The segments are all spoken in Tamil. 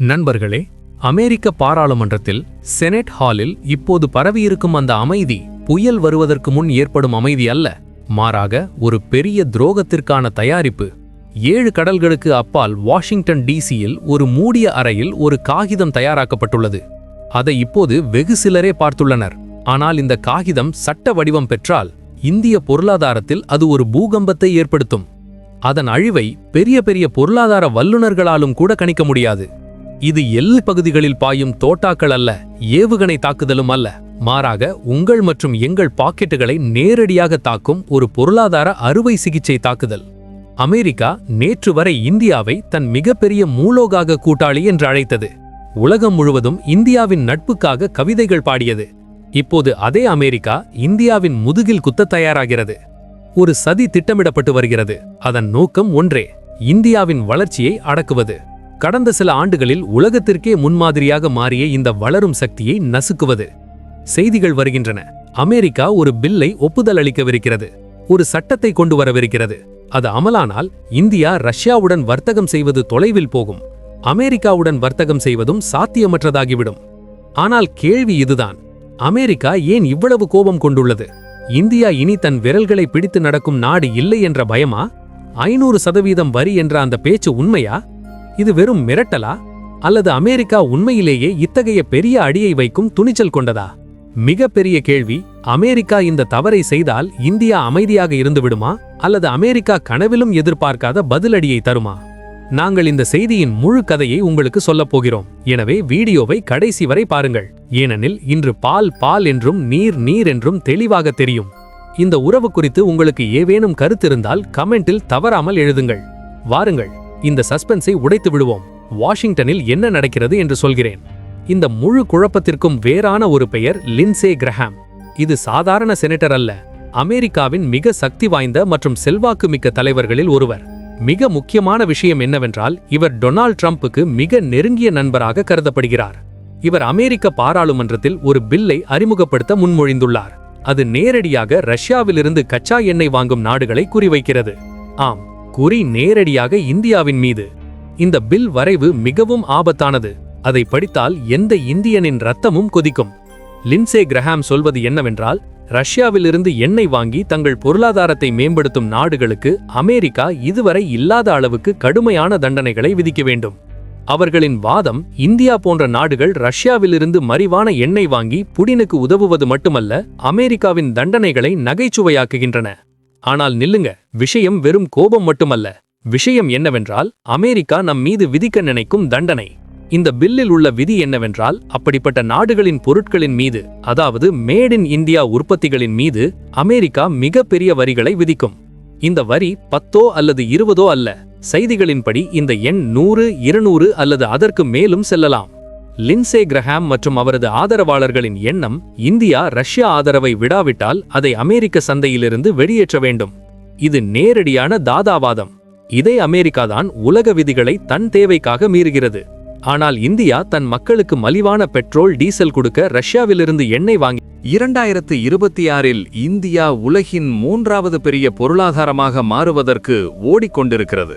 நண்பர்களே அமெரிக்க பாராளுமன்றத்தில் செனட் ஹாலில் இப்போது பரவியிருக்கும் அந்த அமைதி புயல் வருவதற்கு முன் ஏற்படும் அமைதி அல்ல மாறாக ஒரு பெரிய துரோகத்திற்கான தயாரிப்பு. ஏழு கடல்களுக்கு அப்பால் வாஷிங்டன் டிசியில் ஒரு மூடிய அறையில் ஒரு காகிதம் தயாராக்கப்பட்டுள்ளது. அதை இப்போது வெகு சிலரே பார்த்துள்ளனர். ஆனால் இந்த காகிதம் சட்ட வடிவம் பெற்றால் இந்திய பொருளாதாரத்தில் அது ஒரு பூகம்பத்தை ஏற்படுத்தும். அதன் அழிவை பெரிய பெரிய பொருளாதார வல்லுநர்களாலும் கூட கணிக்க முடியாது. இது எல்லை பகுதிகளில் பாயும் தோட்டாக்கள் அல்ல ஏவுகணை தாக்குதலும் அல்ல. மாறாக உங்கள் மற்றும் எங்கள் பாக்கெட்டுகளை நேரடியாக தாக்கும் ஒரு பொருளாதார அறுவை சிகிச்சை தாக்குதல். அமெரிக்கா நேற்று வரை இந்தியாவை தன் மிகப்பெரிய மூலோகாக கூட்டாளி என்று அழைத்தது. உலகம் முழுவதும் இந்தியாவின் நட்புக்காக கவிதைகள் பாடியது. இப்போது அதே அமெரிக்கா இந்தியாவின் முதுகில் குத்த தயாராகிறது. ஒரு சதி திட்டமிடப்பட்டு வருகிறது. அதன் நோக்கம் ஒன்றே இந்தியாவின் வளர்ச்சியை அடக்குவது. கடந்த சில ஆண்டுகளில் உலகத்திற்கே முன்மாதிரியாக மாறிய இந்த வளரும் சக்தியை நசுக்குவது. செய்திகள் வருகின்றன. அமெரிக்கா ஒரு பில்லை ஒப்புதல் அளிக்கவிருக்கிறது ஒரு சட்டத்தை கொண்டு வரவிருக்கிறது. அது அமலானால் இந்தியா ரஷ்யாவுடன் வர்த்தகம் செய்வது தொலைவில் போகும். அமெரிக்காவுடன் வர்த்தகம் செய்வதும் சாத்தியமற்றதாகிவிடும். ஆனால் கேள்வி இதுதான். அமெரிக்கா ஏன் இவ்வளவு கோபம் கொண்டுள்ளது? இந்தியா இனி தன் விரல்களை பிடித்து நடக்கும் நாடு இல்லை என்ற பயமா? ஐநூறு சதவீதம் வரி என்ற அந்த பேச்சு உண்மையா? இது வெறும் மிரட்டலா? அல்லது அமெரிக்கா உண்மையிலேயே இத்தகைய பெரிய அடியை வைக்கும் துணிச்சல் கொண்டதா? மிகப்பெரிய கேள்வி அமெரிக்கா இந்த தவறை செய்தால் இந்தியா அமைதியாக இருந்து விடுமா அல்லது அமெரிக்கா கனவிலும் எதிர்பார்க்காத பதிலடியை தருமா? நாங்கள் இந்த செய்தியின் முழு கதையை உங்களுக்கு சொல்லப் போகிறோம். எனவே வீடியோவை கடைசி வரை பாருங்கள். ஏனெனில் இன்று பால் பால் என்றும் நீர் நீர் என்றும் தெளிவாக தெரியும். இந்த உறவு குறித்து உங்களுக்கு ஏவேனும் கருத்திருந்தால் கமெண்டில் தவறாமல் எழுதுங்கள். வாருங்கள். இந்த சஸ்பென்ஸை உடைத்து விடுவோம். வாஷிங்டனில் என்ன நடக்கிறது என்று சொல்கிறேன். இந்த முழு குழப்பத்திற்கும் வேறான ஒரு பெயர் லின்சே கிரஹாம். இது சாதாரண செனட்டர் அல்ல. அமெரிக்காவின் மிக சக்தி வாய்ந்த மற்றும் செல்வாக்கு மிக்க தலைவர்களில் ஒருவர். மிக முக்கியமான விஷயம் என்னவென்றால் இவர் டொனால்ட் ட்ரம்புக்கு மிக நெருங்கிய நண்பராக கருதப்படுகிறார். இவர் அமெரிக்க பாராளுமன்றத்தில் ஒரு பில்லை அறிமுகப்படுத்த முன்மொழிந்துள்ளார். அது நேரடியாக ரஷ்யாவிலிருந்து கச்சா எண்ணெய் வாங்கும் நாடுகளை குறிவைக்கிறது. ஆம் குறி நேரடியாக இந்தியாவின் மீது. இந்த பில் வரைவு மிகவும் ஆபத்தானது. அதை படித்தால் எந்த இந்தியனின் ரத்தமும் கொதிக்கும். லின்சே கிரஹாம் சொல்வது என்னவென்றால் ரஷ்யாவிலிருந்து எண்ணெய் வாங்கி தங்கள் பொருளாதாரத்தை மேம்படுத்தும் நாடுகளுக்கு அமெரிக்கா இதுவரை இல்லாத அளவுக்கு கடுமையான தண்டனைகளை விதிக்க வேண்டும். அவர்களின் வாதம் இந்தியா போன்ற நாடுகள் ரஷ்யாவிலிருந்து மறிவான எண்ணெய் வாங்கி புடினுக்கு உதவுவது மட்டுமல்ல அமெரிக்காவின் தண்டனைகளை நகைச்சுவையாக்குகின்றன. ஆனால் நில்லுங்க விஷயம் வெறும் கோபம் மட்டுமல்ல. விஷயம் என்னவென்றால் அமெரிக்கா நம் மீது விதிக்க நினைக்கும் தண்டனை. இந்த பில்லில் உள்ள விதி என்னவென்றால் அப்படிப்பட்ட நாடுகளின் பொருட்களின் மீது அதாவது மேட் இன் இந்தியா உற்பத்திகளின் மீது அமெரிக்கா மிகப்பெரிய வரிகளை விதிக்கும். இந்த வரி பத்தோ அல்லது இருபதோ அல்ல. செய்திகளின்படி இந்த எண் நூறு இருநூறு அல்லது அதற்கு மேலும் செல்லலாம். லின்சே கிரஹாம் மற்றும் அவரது ஆதரவாளர்களின் எண்ணம் இந்தியா ரஷ்யா ஆதரவை விடாவிட்டால் அதை அமெரிக்க சந்தையிலிருந்து வெளியேற்ற வேண்டும். இது நேரடியான தாதாவாதம். இதை அமெரிக்காதான் உலக விதிகளை தன் தேவைக்காக மீறுகிறது. ஆனால் இந்தியா தன் மக்களுக்கு மலிவான பெட்ரோல் டீசல் கொடுக்க ரஷ்யாவிலிருந்து எண்ணெய் வாங்கி இரண்டாயிரத்து இருபத்தி ஆறில் இந்தியா உலகின் மூன்றாவது பெரிய பொருளாதாரமாக மாறுவதற்கு ஓடிக்கொண்டிருக்கிறது.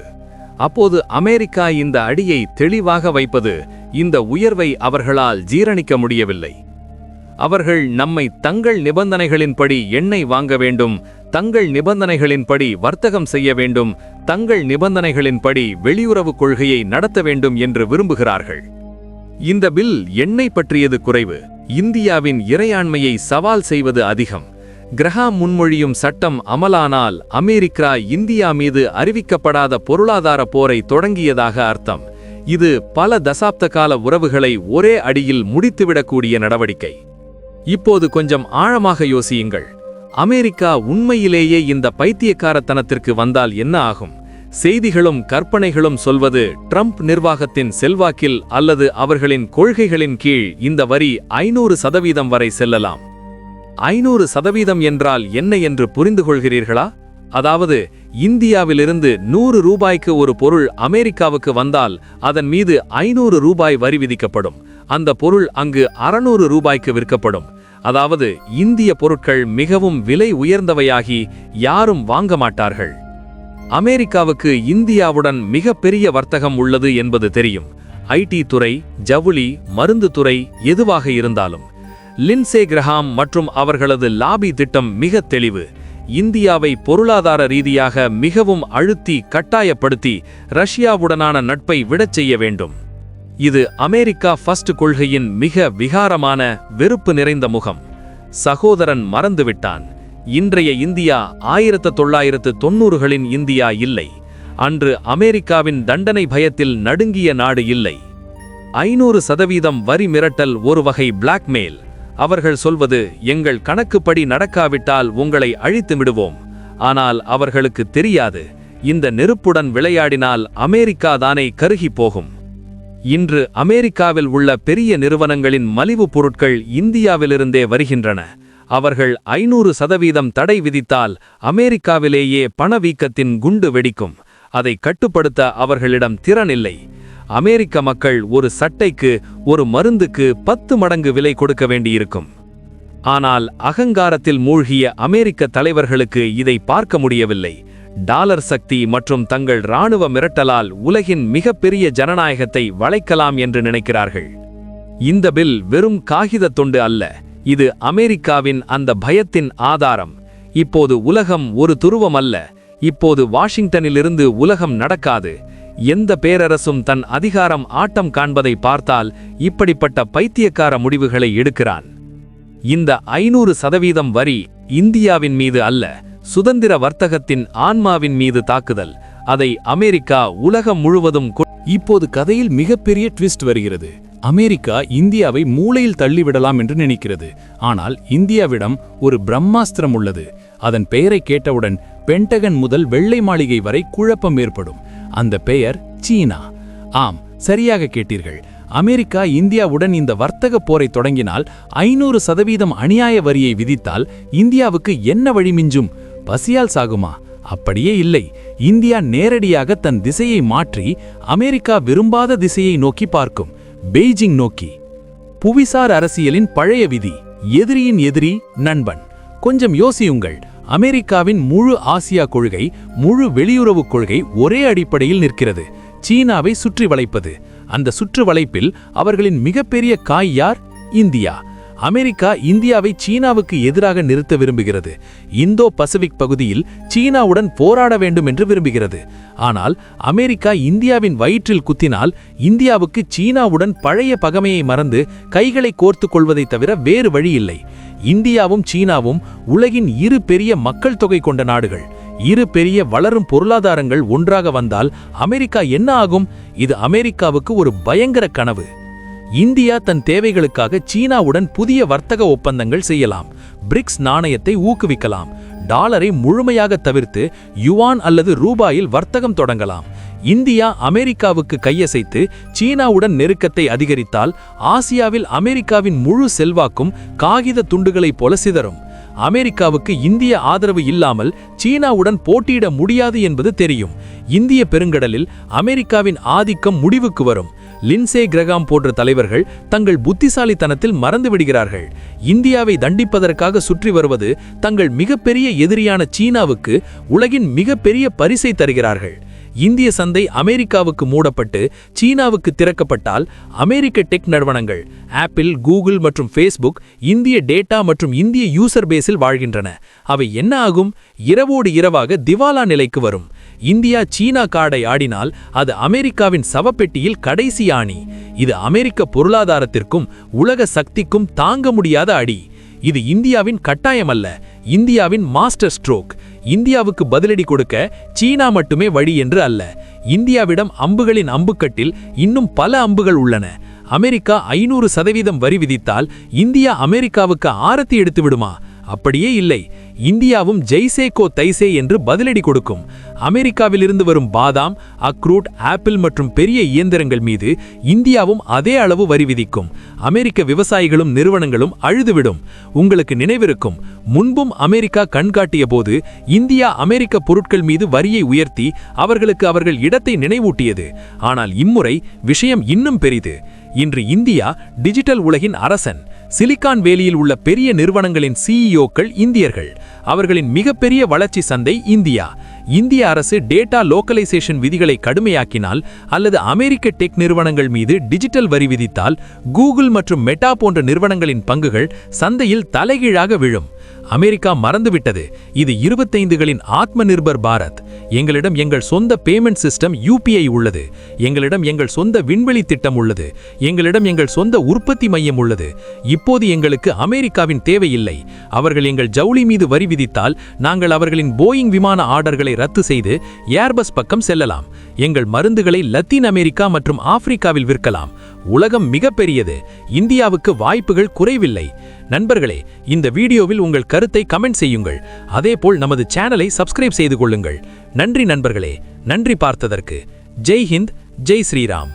அப்போது அமெரிக்கா இந்த அடியை தெளிவாக வைப்பது இந்த உயர்வை அவர்களால் ஜீரணிக்க முடியவில்லை. அவர்கள் நம்மை தங்கள் நிபந்தனைகளின்படி எண்ணெய் வாங்க வேண்டும் தங்கள் நிபந்தனைகளின்படி வர்த்தகம் செய்ய வேண்டும் தங்கள் நிபந்தனைகளின்படி வெளியுறவுக் கொள்கையை நடத்த வேண்டும் என்று விரும்புகிறார்கள். இந்த பில் எண்ணெய் பற்றியது குறைவு. இந்தியாவின் இறையாண்மையை சவால் செய்வது அதிகம். கிரஹாம் முன்மொழியும் சட்டம் அமலானால் அமெரிக்கா இந்தியா மீது அறிவிக்கப்படாத பொருளாதார போரை தொடங்கியதாக அர்த்தம். இது பல தசாப்த கால உறவுகளை ஒரே அடியில் முடித்துவிடக்கூடிய நடவடிக்கை. இப்போது கொஞ்சம் ஆழமாக யோசியுங்கள். அமெரிக்கா உண்மையிலேயே இந்த பைத்தியக்காரத்தனத்திற்கு வந்தால் என்ன ஆகும்? செய்திகளும் கற்பனைகளும் சொல்வது ட்ரம்ப் நிர்வாகத்தின் செல்வாக்கில் அல்லது அவர்களின் கொள்கைகளின் கீழ் இந்த வரி ஐநூறு சதவீதம் வரை செல்லலாம். ஐநூறு சதவீதம் என்றால் என்ன என்று புரிந்து கொள்கிறீர்களா அதாவது இந்தியாவிலிருந்து நூறு ரூபாய்க்கு ஒரு பொருள் அமெரிக்காவுக்கு வந்தால் அதன் மீது ஐநூறு ரூபாய் வரி விதிக்கப்படும். அந்த பொருள் அங்கு அறநூறு ரூபாய்க்கு விற்கப்படும். அதாவது இந்திய பொருட்கள் மிகவும் விலை உயர்ந்தவையாகி யாரும் வாங்க மாட்டார்கள். அமெரிக்காவுக்கு இந்தியாவுடன் மிகப்பெரிய வர்த்தகம் உள்ளது என்பது தெரியும். ஐடி துறை ஜவுளி மருந்து துறை எதுவாக இருந்தாலும். லின்சே கிரஹாம் மற்றும் அவர்களது லாபி திட்டம் மிக தெளிவு. இந்தியாவை பொருளாதார ரீதியாக மிகவும் அழுத்தி கட்டாயப்படுத்தி ரஷ்யாவுடனான நட்பை விடச் செய்ய வேண்டும். இது அமெரிக்கா ஃபர்ஸ்ட் கொள்கையின் மிக விகாரமான வெறுப்பு நிறைந்த முகம். சகோதரன் மறந்துவிட்டான். இன்றைய இந்தியா ஆயிரத்து தொள்ளாயிரத்து தொன்னூறுகளின் இந்தியா இல்லை. அன்று அமெரிக்காவின் தண்டனை பயத்தில் நடுங்கிய நாடு இல்லை. ஐநூறு சதவீதம் வரி மிரட்டல் ஒரு வகை பிளாக்மெயில் அவர்கள் சொல்வது எங்கள் கணக்குப்படி நடக்காவிட்டால் உங்களை அழித்து விடுவோம். ஆனால் அவர்களுக்கு தெரியாது இந்த நெருப்புடன் விளையாடினால் அமெரிக்கா தானே கருகி போகும். இன்று அமெரிக்காவில் உள்ள பெரிய நிறுவனங்களின் மலிவு பொருட்கள் இந்தியாவிலிருந்தே வருகின்றன. அவர்கள் ஐநூறு சதவீதம் தடை விதித்தால் அமெரிக்காவிலேயே பணவீக்கத்தின் குண்டு வெடிக்கும். அதை கட்டுப்படுத்த அவர்களிடம் திறன் இல்லை. அமெரிக்க மக்கள் ஒரு சட்டைக்கு ஒரு மருந்துக்கு பத்து மடங்கு விலை கொடுக்க வேண்டியிருக்கும். ஆனால் அகங்காரத்தில் மூழ்கிய அமெரிக்க தலைவர்களுக்கு இதை பார்க்க முடியவில்லை. டாலர் சக்தி மற்றும் தங்கள் இராணுவ மிரட்டலால் உலகின் மிகப்பெரிய ஜனநாயகத்தை வளைக்கலாம் என்று நினைக்கிறார்கள். இந்த பில் வெறும் காகித தொண்டு அல்ல இது அமெரிக்காவின் அந்த பயத்தின் ஆதாரம். இப்போது உலகம் ஒரு துருவம் அல்ல இப்போது வாஷிங்டனிலிருந்து உலகம் நடக்காது. எந்த பேரரசும் தன் அதிகாரம் ஆட்டம் காண்பதை பார்த்தால் இப்படிப்பட்ட பைத்தியக்கார முடிவுகளை எடுக்கிறான். இந்த ஐநூறு சதவீதம் வரி இந்தியாவின் மீது அல்ல சுதந்திர வர்த்தகத்தின் ஆன்மாவின் மீது தாக்குதல். அதை அமெரிக்கா உலகம் முழுவதும் இப்போது கதையில் மிகப்பெரிய ட்விஸ்ட் வருகிறது. அமெரிக்கா இந்தியாவை மூளையில் தள்ளிவிடலாம் என்று நினைக்கிறது. ஆனால் இந்தியாவிடம் ஒரு பிரம்மாஸ்திரம் உள்ளது. அதன் பெயரை கேட்டவுடன் பென்டகன் முதல் வெள்ளை மாளிகை வரை குழப்பம் ஏற்படும். அந்த பெயர் சீனா. ஆம் சரியாக கேட்டீர்கள். அமெரிக்கா இந்தியாவுடன் இந்த வர்த்தக போரை தொடங்கினால் ஐநூறு சதவீதம் அநியாய வரியை விதித்தால் இந்தியாவுக்கு என்ன வழி மிஞ்சும்? பசியால் சாகுமா? அப்படியே இல்லை. இந்தியா நேரடியாக தன் திசையை மாற்றி அமெரிக்கா விரும்பாத திசையை நோக்கி பார்க்கும். பெய்ஜிங் நோக்கி. புவிசார் அரசியலின் பழைய விதி எதிரியின் எதிரி நண்பன். கொஞ்சம் யோசியுங்கள். அமெரிக்காவின் முழு ஆசியா கொள்கை முழு வெளியுறவுக் கொள்கை ஒரே அடிப்படையில் நிற்கிறது. சீனாவை சுற்றி வளைப்பது. அந்த சுற்று வளைப்பில் அவர்களின் மிகப்பெரிய காய் யார்? இந்தியா. அமெரிக்கா இந்தியாவை சீனாவுக்கு எதிராக நிறுத்த விரும்புகிறது. இந்தோ பசிபிக் பகுதியில் சீனாவுடன் போராட வேண்டும் என்று விரும்புகிறது. ஆனால் அமெரிக்கா இந்தியாவின் வயிற்றில் குத்தினால் இந்தியாவுக்கு சீனாவுடன் பழைய பகைமையை மறந்து கைகளை கோர்த்து கொள்வதைத் தவிர வேறு வழி இல்லை. இந்தியாவும் சீனாவும் உலகின் இரு பெரிய மக்கள் தொகை கொண்ட நாடுகள். இரு பெரிய வளரும் பொருளாதாரங்கள் ஒன்றாக வந்தால் அமெரிக்கா என்ன ஆகும்? இது அமெரிக்காவுக்கு ஒரு பயங்கர கனவு. இந்தியா தன் தேவைகளுக்காக சீனாவுடன் புதிய வர்த்தக ஒப்பந்தங்கள் செய்யலாம். பிரிக்ஸ் நாணயத்தை ஊக்குவிக்கலாம். டாலரை முழுமையாக தவிர்த்து யுவான் அல்லது ரூபாயில் வர்த்தகம் தொடங்கலாம். இந்தியா அமெரிக்காவுக்கு கையசைத்து சீனாவுடன் நெருக்கத்தை அதிகரித்தால் ஆசியாவில் அமெரிக்காவின் முழு செல்வாக்கும் காகித துண்டுகளைப் போல சிதறும். அமெரிக்காவுக்கு இந்திய ஆதரவு இல்லாமல் சீனாவுடன் போட்டியிட முடியாது என்பது தெரியும். இந்திய பெருங்கடலில் அமெரிக்காவின் ஆதிக்கம் முடிவுக்கு வரும். லின்சே கிரகாம் போன்ற தலைவர்கள் தங்கள் புத்திசாலித்தனத்தில் மறந்து விடுகிறார்கள். இந்தியாவை தண்டிப்பதற்காக சுற்றி வருவது தங்கள் மிகப்பெரிய எதிரியான சீனாவுக்கு உலகின் மிகப்பெரிய பரிசை தருகிறார்கள். இந்திய சந்தை அமெரிக்காவுக்கு மூடப்பட்டு சீனாவுக்கு திறக்கப்பட்டால் அமெரிக்க டெக் நிறுவனங்கள் ஆப்பிள் கூகுள் மற்றும் ஃபேஸ்புக் இந்திய டேட்டா மற்றும் இந்திய யூசர் பேஸில் வாழ்கின்றன. அவை என்ன ஆகும்? இரவோடு இரவாக திவாலா நிலைக்கு வரும். இந்தியா சீனா காடை ஆடினால் அது அமெரிக்காவின் சவப்பெட்டியில் கடைசி ஆணி. இது அமெரிக்க பொருளாதாரத்திற்கும் உலக சக்திக்கும் தாங்க முடியாத அடி. இது இந்தியாவின் கட்டாயம் அல்ல இந்தியாவின் மாஸ்டர் ஸ்ட்ரோக். இந்தியாவுக்கு பதிலடி கொடுக்க சீனா மட்டுமே வழி என்று அல்ல. இந்தியாவிடம் அம்புகளின் அம்புக்கட்டில் இன்னும் பல அம்புகள் உள்ளன. அமெரிக்கா ஐநூறு சதவீதம் வரி விதித்தால் இந்தியா அமெரிக்காவுக்கு ஆரத்தி எடுத்து விடுமா? அப்படியே இல்லை. இந்தியாவும் ஜெய்சே கோ தைசே என்று பதிலடி கொடுக்கும். அமெரிக்காவிலிருந்து வரும் பாதாம் அக்ரூட் ஆப்பிள் மற்றும் பெரிய இயந்திரங்கள் மீது இந்தியாவும் அதே அளவு வரி விதிக்கும். அமெரிக்க விவசாயிகளும் நிறுவனங்களும் அழுதுவிடும். உங்களுக்கு நினைவிருக்கும் முன்பும் அமெரிக்கா கண்காட்டிய போது இந்தியா அமெரிக்க பொருட்கள் மீது வரியை உயர்த்தி அவர்களுக்கு அவர்கள் இடத்தை நினைவூட்டியது. ஆனால் இம்முறை விஷயம் இன்னும் பெரிது. இன்று இந்தியா டிஜிட்டல் உலகின் அரசன். சிலிக்கான் வேலியில் உள்ள பெரிய நிறுவனங்களின் சிஇஓக்கள் இந்தியர்கள். அவர்களின் மிகப்பெரிய வளர்ச்சி சந்தை இந்தியா. இந்திய அரசு டேட்டா லோக்கலைசேஷன் விதிகளை கடுமையாக்கினால் அல்லது அமெரிக்க டெக் நிறுவனங்கள் மீது டிஜிட்டல் வரி விதித்தால் கூகுள் மற்றும் மெட்டா போன்ற நிறுவனங்களின் பங்குகள் சந்தையில் தலைகீழாக விழும். அமெரிக்கா மறந்துவிட்டது. இது இருபத்தைந்துகளின் ஆத்ம நிர்பர் பாரத். எங்களிடம் எங்கள் சொந்த பேமெண்ட் சிஸ்டம் யூபிஐ உள்ளது. எங்களிடம் எங்கள் சொந்த விண்வெளி திட்டம் உள்ளது. எங்களிடம் எங்கள் சொந்த உற்பத்தி மையம் உள்ளது. இப்போது எங்களுக்கு அமெரிக்காவின் தேவையில்லை அவர்கள் எங்கள் ஜவுளி மீது வரி விதித்தால் நாங்கள் அவர்களின் போயிங் விமான ஆர்டர்களை ரத்து செய்து ஏர்பஸ் பக்கம் செல்லலாம். எங்கள் மருந்துகளை லத்தீன் அமெரிக்கா மற்றும் ஆப்பிரிக்காவில் விற்கலாம். உலகம் மிகப்பெரியது. இந்தியாவுக்கு வாய்ப்புகள் குறைவில்லை. நண்பர்களே இந்த வீடியோவில் உங்கள் கருத்தை கமெண்ட் செய்யுங்கள். அதேபோல் நமது சேனலை சப்ஸ்கிரைப் செய்து கொள்ளுங்கள். நன்றி நண்பர்களே நன்றி பார்த்ததற்கு. ஜெய் ஹிந்த் ஜெய் ஸ்ரீராம்.